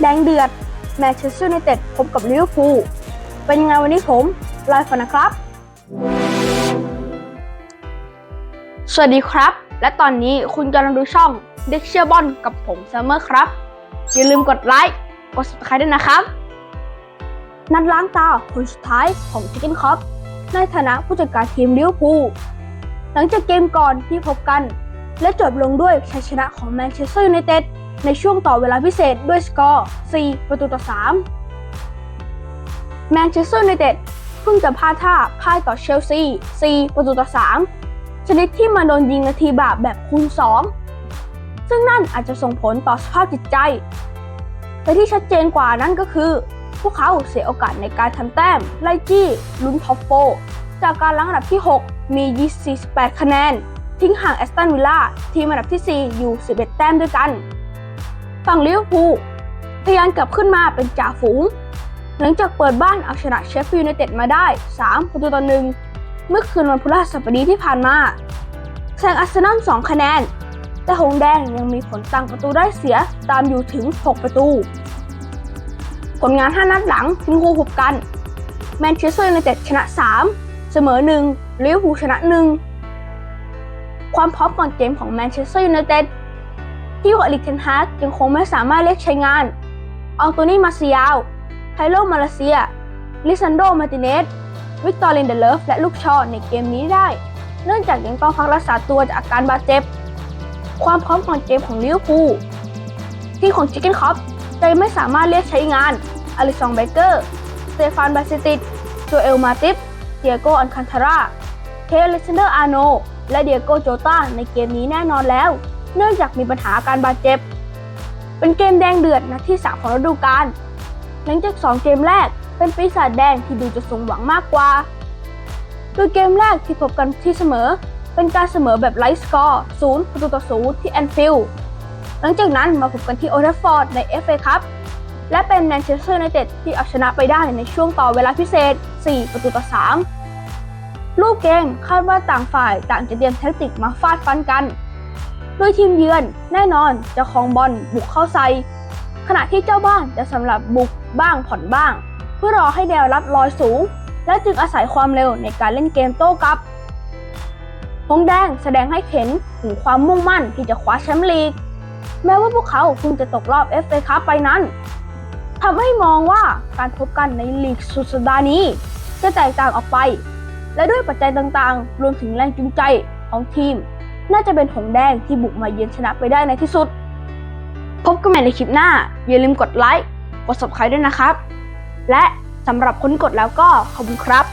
แดงเดือดแมนเชสเตอร์ยูไนเต็ดพบกับลิเวอร์พูลเป็นยังไงวันนี้ผมไลฟ์ฟันนะครับ สวัสดีครับ และตอนนี้คุณกำลังดูช่องเด็กเชียร์บอลกับผมซัมเมอร์ครับ อย่าลืมกดไลค์กด subscribe ด้วยนะครับ นัดล้างตาคนสุดท้ายของชิคเก้นคอปในฐานะผู้จัดการทีมลิเวอร์พูลหลังจากเกมก่อนที่พบกัน และจบลงด้วยชัยชนะของแมนเชสเตอร์ยูไนเต็ด ในช่วงต่อเวลาพิเศษด้วยสกอร์ 4 ประตูต่อ 3 แมนเชสเตอร์ยูไนเต็ดเพิ่งจะพลาดท่าพ่ายต่อเชลซี 4 ประตูต่อ 3 ชนิดที่มาโดนยิงนาทีบาปแบบคูณ 2 ซึ่งนั่นอาจจะส่งผลต่อสภาพจิตใจ แต่ที่ชัดเจนกว่านั้นก็คือ พวกเขาเสียโอกาสในการทำแต้ม ไล่จี้ลุ้นท็อปโฟจากการล้างอันดับที่ 6 มี 48 คะแนน ทิ้งห่างแอสตันวิลล่าทีมอันดับที่ 4 อยู่ 11 แต้มด้วยกัน ฝั่งลิเวอร์พูลทะยานกลับขึ้นมาเป็นจ่าฝูง หลังจากเปิดบ้านเอาชนะเชฟฟิลด์ยูไนเต็ดมาได้ 3 ประตูต่อหนึ่งเมื่อคืนวันพฤหัสบดีที่ผ่านมาแซงอาร์เซนอล2คะแนน แต่หงแดงยังมีผลต่างประตูได้เสียตามอยู่ถึง 6 ประตู ผลงาน 5 นัดหลังทิ้งคู่พบกัน แมนเชสเตอร์ยูไนเต็ดชนะ 3 เสมอ1ลิเวอร์พูลชนะ 1 ความพร้อมก่อนเกมของแมนเชสเตอร์ยูไนเต็ด ที่วอลิกเทนฮากยังคงไม่สามารถเรียกใช้งานอัลโตนีมาซิยาลไฮโลมาเลเซีย ลิซันโด มาติเนส วิกตอร์ลินเดเลฟและลูกชอในเกมนี้ได้ เนื่องจากยังต้องพักรักษาตัวจากอาการบาดเจ็บ ความพร้อมก่อนเกมของลิเวอร์พูลที่ของชิคเก้นคอปแต่ยังไม่สามารถเรียกใช้งานอลิซองเบเกอร์ สเตฟานบาซิติสโจเอลมาติฟเดียโกอันคันทาราเทเลซนเดอร์อาโน และเดียโกโจตาในเกมนี้แน่นอนแล้ว เนื่องจากมีปัญหาอาการบาดเจ็บ เป็นเกมแดงเดือดนัดที่3ของฤดูกาลหลังจาก 2 เกมแรกเป็นปีศาจแดงที่ดูจะสมหวังมากกว่า โดยเกมแรกที่พบกันที่เสมอ เป็นการเสมอแบบไลท์สกอร์0ประตูต่อ0ที่แอนฟิลด์หลังจากนั้นมาพบกันที่โอเทฟฟอร์ดใน FA คัพและเป็นแมนเชสเตอร์ยูไนเต็ดที่เอาชนะไปได้ในช่วงต่อเวลาพิเศษ 4 ประตูต่อ3รูปเกมคาดว่าต่างฝ่ายต่างจะเตรียมแทคติกมาฟาดฟันกัน โดยทีมเยือนแน่นอนจะครองบอลบุกเข้าใส่ขณะที่เจ้าบ้านจะสำหรับบุกบ้างผ่อนบ้าง เพื่อรอให้แนวรับลอยสูง และจึงอาศัยความเร็วในการเล่นเกมโต้กลับหงแดงแสดงให้เห็นถึงความมุ่งมั่นที่จะคว้าแชมป์ลีก แม้ว่าพวกเขาเพิ่งจะตกรอบ FA คัพไปนั้นทำให้มองว่าการพบกันในลีกสุดสัปดาห์นี้ จะแตกต่างออกไป และด้วยปัจจัยต่างๆ รวมถึงแรงจูงใจของทีม น่าจะเป็นหงแดงที่บุกมาเยือนชนะไปได้ในที่สุด พบกันใหม่ในคลิปหน้า อย่าลืมกดไลค์ กด subscribe ด้วยนะครับ และสำหรับคนกดแล้วก็ขอบคุณครับ